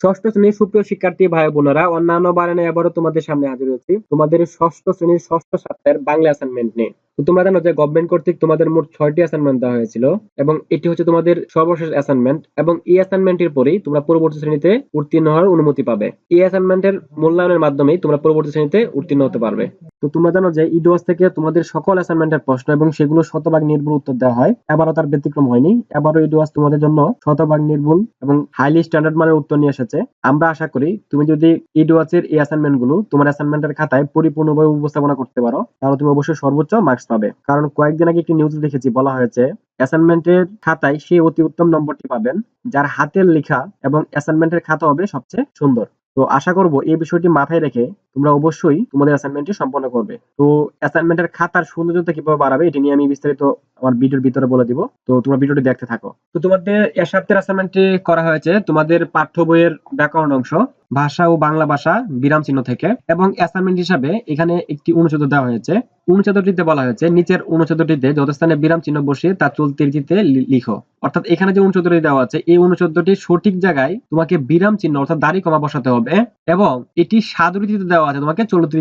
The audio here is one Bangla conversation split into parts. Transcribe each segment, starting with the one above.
ষষ্ঠ শ্রেণির সুপ্রিয় শিক্ষার্থী ভাই বোনেরা, অন্যান্য বারে এবারও তোমাদের সামনে হাজির হয়েছি। তোমাদের ষষ্ঠ শ্রেণির ষষ্ঠ সপ্তাহের বাংলা অ্যাসাইনমেন্ট নিয়ে। তো তোমরা জানো যে গভর্নমেন্ট কর্তৃক তোমাদের মোট ছয়টি অ্যাসাইনমেন্ট দেওয়া হয়েছিল এবং এটি হচ্ছে তোমাদের সর্বশেষ অ্যাসাইনমেন্ট এবং এই অ্যাসাইনমেন্টের পরেই তোমরা পরবর্তী শ্রেণীতে উত্তীর্ণ হওয়ার অনুমতি পাবে। এই অ্যাসাইনমেন্টের মূল্যায়নের মাধ্যমেই তোমরা পরবর্তী শ্রেণীতে উত্তীর্ণ হতে পারবে। তো তোমরা জানো যে ইডোয়াস থেকে তোমাদের সকল অ্যাসাইনমেন্টের প্রশ্ন এবং সেগুলো শতভাগ নির্ভুল উত্তর দেওয়া হয়। এবারও তার ব্যতিক্রম হয়নি। এবারও ইডোয়াস তোমাদের জন্য শতভাগ নির্ভুল এবং হাইলি স্ট্যান্ডার্ড মানের উত্তর নিয়ে এসেছে। আমরা আশা করি তুমি যদি ইডোয়াস এর এই অ্যাসাইনমেন্টগুলো তোমার অ্যাসাইনমেন্টের খাতায় পরিপূর্ণভাবে উপস্থাপনা করতে পারো, তাহলে তুমি অবশ্যই সর্বোচ্চ মার্কস পাবে। কারণ কয়েকদিন আগে একটি নিউজ দেখেছি, বলা হয়েছে অ্যাসাইনমেন্টের খাতায় সেই অতি উত্তম নম্বরটি পাবেন, যার হাতের লেখা এবং অ্যাসাইনমেন্টের খাতা হবে সবচেয়ে সুন্দর। তো আশা করব এই বিষয়টি মাথায় রেখে তোমরা অবশ্যই তোমাদের অ্যাসাইনমেন্টটি সম্পন্ন করবে। তো অ্যাসাইনমেন্টের খাতার সৌন্দর্যতা কীভাবে বাড়াবে, এটি নিয়ে আমি বিস্তারিত আমার ভিডিওর ভিতরে বলে দিব। তো তোমরা ভিডিওটি দেখতে থাকো। তো তোমাদের এ সপ্তাহের অ্যাসাইনমেন্টটি করা হয়েছে তোমাদের পাঠ্য বইয়ের ব্যাকরণ অংশ, ভাষা ও বাংলা ভাষা বিরাম চিহ্ন থেকে, এবং অ্যাসাইনমেন্ট হিসাবে এখানে একটি অনুচ্ছেদ দেওয়া হয়েছে। অনুচ্ছেদটিতে বলা হয়েছে, নিচের অনুচ্ছেদটিতে যত স্থানে বিরাম চিহ্ন বসিয়ে তা চলতি রীতিতে লিখো। অর্থাৎ এখানে যে অনুচ্ছেদটি দেওয়া আছে, এই অনুচ্ছেদটি সঠিক জায়গায় তোমাকে বিরাম চিহ্ন অর্থাৎ দাড়ি কমা বসাতে হবে, এবং এটি সাধুরীতিতে দেওয়া আছে তোমাকে চলিত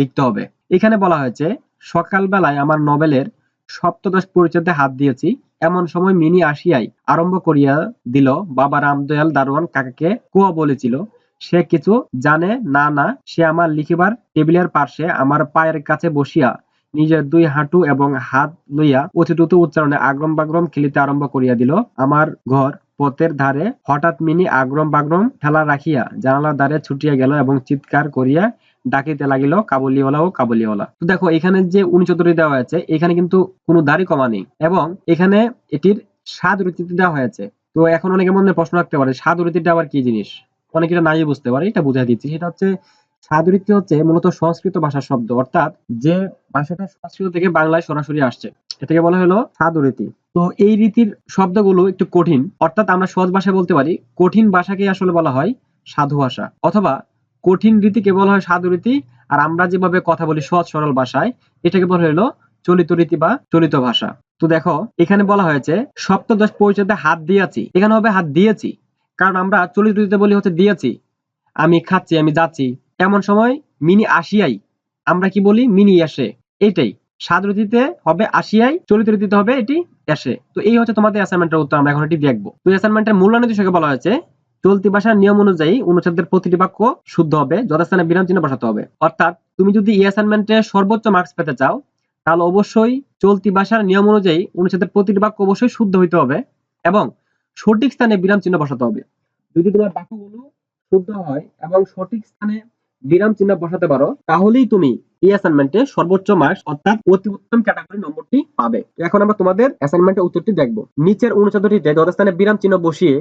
লিখতে হবে। এখানে বলা হয়েছে, সকালবেলায় আমার নভেলের সপ্তদশ পরিচ্ছেদে হাত দিয়েছি। এমন সময় মিনি আসিয়াই আরম্ভ করিয়া দিল, বাবা রামদয়াল দারোয়ান কাকাকে কুয়া বলেছিল, সে কিছু জানে না না, সে আমার লিখিবার টেবিলের পার্শ্বে আমার পায়ের কাছে বসিয়া নিজের দুই হাঁটু এবং হাত লইয়া অতিদ্রুত উচ্চারণে আগ্রম বাগ্রম খেলিতে আরম্ভ করিয়া দিল, আমার ঘর পথের ধারে হঠাৎ মিনি আগ্রম বাগ্রম ঠেলা রাখিয়া জানালার দ্বারে ছুটিয়া গেল এবং চিৎকার করিয়া ডাকিতে লাগিল কাবুলিওয়ালা ও কাবুলিওয়ালা। তো দেখো, এখানে যে উনচতুরি দেওয়া হয়েছে, এখানে কিন্তু কোনো দাড়ি কমা নেই এবং এখানে এটির স্বাদ রীতিতে দেওয়া হয়েছে। তো এখন অনেকে মনে প্রশ্ন রাখতে পারে, স্বাদ রীতিটা আবার কি জিনিস? অনেকে এটা নাই বুঝতে পারে, এটা বুঝাই দিচ্ছি। সেটা হচ্ছে সাধুরীতি হচ্ছে মূলত সংস্কৃত ভাষার শব্দ, অর্থাৎ যে ভাষাটা সংস্কৃত থেকে বাংলায় সরাসরি আসছে। এটাকে বলা হলো সাধুরীতি তো এই রীতির শব্দগুলো একটু কঠিন, অর্থাৎ আমরা সহজ ভাষায় বলতে পারি, কঠিন ভাষাকে আসলে বলা হয় সাধু ভাষা, অথবা কঠিন রীতিকে বলা হয় সাধু রীতি আর আমরা যেভাবে কথা বলি সহজ সরল ভাষায়, এটাকে বলা হলো চলিত রীতি বা চলিত ভাষা। তো দেখো, এখানে বলা হয়েছে, সপ্তদশ পরিচয়তে হাত দিয়েছি। এখানে হবে হাত দিয়েছি, কারণ আমরা চলিত রীতিতে বলি হচ্ছে দিয়েছি। আমি খাচ্ছি, আমি যাচ্ছি। এমন সময় মিনি আসিয়াই, আমরা কি বলি মিনি এসে এটাই সাদ রীতিতে হবে আসিয়াই, চলিত রীতিতে হবে এটি এসে। তো এই হচ্ছে তোমাদের অ্যাসাইনমেন্টের উত্তর, আমরা এখন এটি দেখব। তো অ্যাসাইনমেন্টের মূল্যায়ন বিষয়কে বলা হয়েছে, চলতি ভাষার নিয়ম অনুযায়ী অনুচ্ছেদের প্রতিটি বাক্য শুদ্ধ হবে, যথাস্থানে বিরাম চিহ্ন বসাতে হবে। অর্থাৎ তুমি যদি এই অ্যাসাইনমেন্টে সর্বোচ্চ মার্কস পেতে চাও, তাহলে অবশ্যই চলতি ভাষার নিয়ম অনুযায়ী অনুচ্ছেদের প্রতিটি বাক্য অবশ্যই শুদ্ধ হইতে হবে এবং সঠিক স্থানে বিরাম চিহ্ন বসাতে হবে। যদি তোমার বাক্যগুলো শুদ্ধ হয় এবং সঠিক স্থানে বিরাম চিহ্ন বসাতে পারো, তাহলেই তুমি এই অ্যাসাইনমেন্টে সর্বোচ্চ মার্কস অর্থাৎ অতি উত্তম ক্যাটাগরি নম্বরটি পাবে। এখন আমরা তোমাদের অ্যাসাইনমেন্টের উত্তরটি দেখব। নিচের অনুচ্ছেদটিতে যথাস্থানে বিরাম চিহ্ন বসিয়ে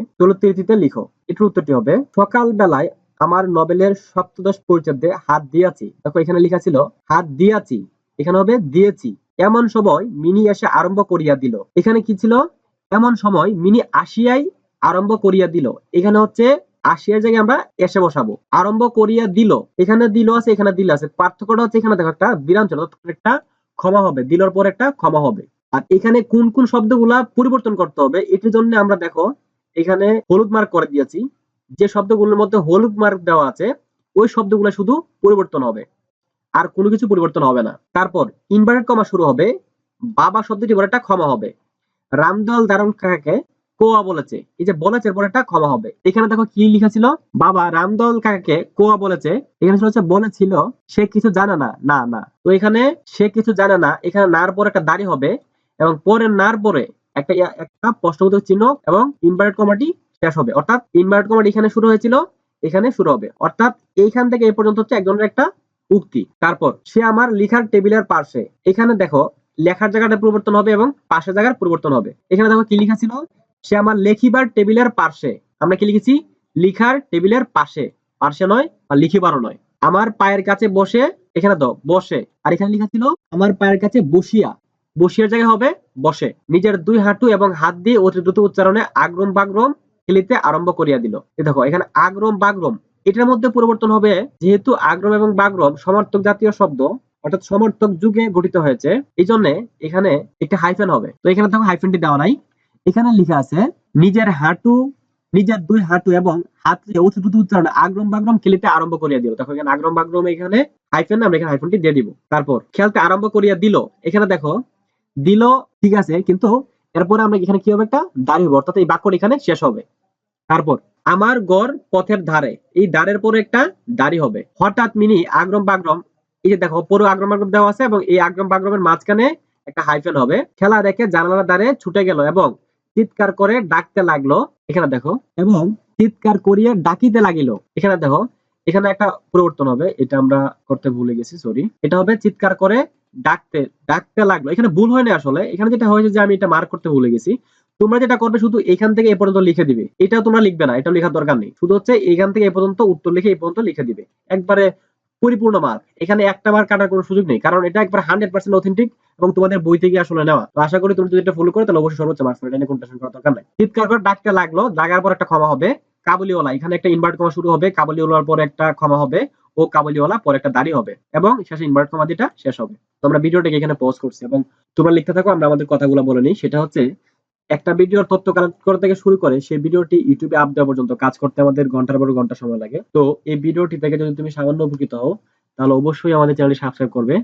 লিখো। এটির উত্তরটি হবে সকাল বেলায় আমার নবেলের সপ্তদশ পরিচ্ছেদে হাত দিয়াছি। দেখো, এখানে লেখা ছিল, হাত দিয়াছি। এখানে হবে, দিয়েছি। এমন সময় মিনি এসে আরম্ভ করিয়া দিল। এখানে কি ছিল? এমন সময় মিনি আসিয়াই আরম্ভ করিয়া দিল। এখানে হচ্ছে আসিয়ার জায়গায় আমরা এসে বসাবো। আরম্ভ করিয়া দিল। এখানে দিল আছে, এখানে দিল আছে। পার্থক্যটা হচ্ছে এখানে দেখো একটা বিরাম ছিল একটা ক্ষমা হবে। দিলর পর একটা ক্ষমা হবে। আর এখানে কোন কোন শব্দগুলা পরিবর্তন করতে হবে, এটির জন্য আমরা দেখো, এখানে হলুদ মার্ক করে দিয়েছি। যে শব্দগুলোর মধ্যে হলুদ মার্ক দেওয়া আছে, ওই শব্দগুলো শুধু পরিবর্তন হবে। আর কোনো কিছু পরিবর্তন হবে না। তারপর ইনভার্টেড কমা শুরু হবে। বাবা শব্দটি পরে একটা ক্ষমা হবে। রামদল দারুণ কাকাকে কোয়া বলেছে। এই যে বলেছে এর পরে একটা ক্ষমা হবে। এখানে দেখো কি লেখা ছিল? বাবা রামদয়াল কাকাকে কোয়া বলেছে। এখানে হচ্ছে বলেছিল, সে কিছু জানে না। না না। তো এখানে সে কিছু জানে না। এখানে নার পরে একটা দাড়ি হবে এবং পরে নার পরে একটা একটা প্রশ্নবোধক চিহ্ন এবং ইনভার্টেড কমাটি শেষ হবে। অর্থাৎ ইনভার্টেড কমাটি এখানে শুরু হয়েছিল, এখানে শুরু হবে। অর্থাৎ এইখান থেকে এই পর্যন্ত হচ্ছে একজনের একটা উক্তি। তারপর সে আমার লিখার টেবিলের পাশে এখানে দেখো, লেখার জায়গাটা পরিবর্তন হবে এবং পাশের জায়গার পরিবর্তন হবে। এখানে দেখো কি লেখা ছিল? সে আমার লেখিবার টেবিলের পাশে আমরা কি লিখেছি? লিখার টেবিলের পাশে পাশে নয়, আর লিখিবারও নয়। আমার পায়ের কাছে বসে, এখানে দাও, বসে। আর এখানে লেখা ছিল, আমার পায়ের কাছে বসিয়া। বসিয়ার জায়গায় হবে, বসে। নিজের দুই হাঁটু এবং হাত দিয়ে অতি দ্রুত উচ্চারণে আগ্রম বাগ্রম খেলিতে আরম্ভ করিয়া দিল। দেখো, এখানে আগ্রম বাগ্রম। এটার মধ্যে পরিবর্তন হবে, যেহেতু আগ্রম এবং বাগ্রম সমর্থক জাতীয় শব্দ, অর্থাৎ সমর্থক যুগে গঠিত হয়েছে। এই জন্য এখানে একটা হাইফেন হবে। তো এখানে দেখো হাইফেনটি দেওয়া নাই। এখানে লেখা আছে, নিজের হাঁটু, নিজের দুই হাঁটু এবং হাতে উঁচু উচ্চারণ, আগ্রম বাগ্রম খেলিতে আরম্ভ করিয়া দিল। দেখো এখানে আগ্রম বাগ্রম এখানে হাইফেন আমরা এখানে হাইফেনটি দিয়ে দিব। তারপর খেলতে আরম্ভ করিয়া দিল। এখানে দেখো, দিল ঠিক আছে, কিন্তু এরপরে আমরা এখানে কি হবে একটা, দাঁড়ি হবে, অর্থাৎ এই বাক্যটা এখানে শেষ হবে। তারপর, আমার গড় পথের ধারে, এই দাঁড়ের পরে একটা দাড়ি হবে। হঠাৎ মিনি আগ্রম বাগ্রম, এই যে দেখো পুরো আগ্রম বাগ্রম দেওয়া আছে এবং এই আগ্রম বাগ্রমের মাঝখানে একটা হাইফেন হবে। খেলা দেখে জানালার দ্বারে ছুটে গেল এবং চিৎকার করে ডাকতে লাগল। এখানে দেখো। এবং চিৎকার করিয়ে ডাকিতে লাগিল। এখানে দেখো, এখানে একটা পরিবর্তন হবে। এটা আমরা করতে ভুলে গেছি সরি এটা হবে চিৎকার করে ডাকতে ডাকতে লাগল। এখানে ভুল হয়নি আসলে। এখানে যেটা হয়েছে যে আমি এটা মার্ক করতে ভুলে গেছি। তোমরা যেটা করবে শুধু এখান থেকে এ পর্যন্ত লিখে দিবে। এটা তোমরা লিখবে না এটা লেখার দরকার নেই। শুধু হচ্ছে এখান থেকে এ পর্যন্ত উত্তর লিখে এই পর্যন্ত লিখে দিবে। একবারে পরিপূর্ণ মার্ক এখানে একটা মার্ক কাটার কোনো সুযোগ নেই, কারণ এটা একবার হান্ড্রেড পার্সেন্ট অথেন্টিক এবং তোমাদের বই থেকে আসলে নেওয়া। তো আশা করি তুমি যদি এটা ফলো করো, তাহলে অবশ্যই সর্বোচ্চ মার্কস পাবে। এটা নিয়ে কোনো টেনশন করার দরকার নাই। চিৎকার করে ডাকতে লাগল লাগার পর একটা ক্ষমা হবে, কাবুলিওয়ালা। এখানে একটা ইনভার্ট কমা শুরু হবে, কাবুলিওয়ালার পর একটা ক্ষমা হবে ও কাবুলিওয়ালা, পর একটা দাড়ি হবে এবং শেষে ইনভার্ট কমা দিটা শেষ হবে। তো আমরা ভিডিওটাকে এখানে পজ করছি এবং তোমরা লিখতে থাকো, আমরা আমাদের কথাগুলো বলে নিই। সেটা হচ্ছে একটা ভিডিওর তথ্য কালেক্ট করা থেকে শুরু করে সেই ভিডিওটি ইউটিউবে আপ দেওয়া পর্যন্ত কাজ করতে আমাদের ঘণ্টার পর ঘণ্টা সময় লাগে। তো এই ভিডিওটি থেকে যদি তুমি সামান্য উপকৃত হও, তাহলে অবশ্যই আমাদের চ্যানেলটি সাবস্ক্রাইব করবে।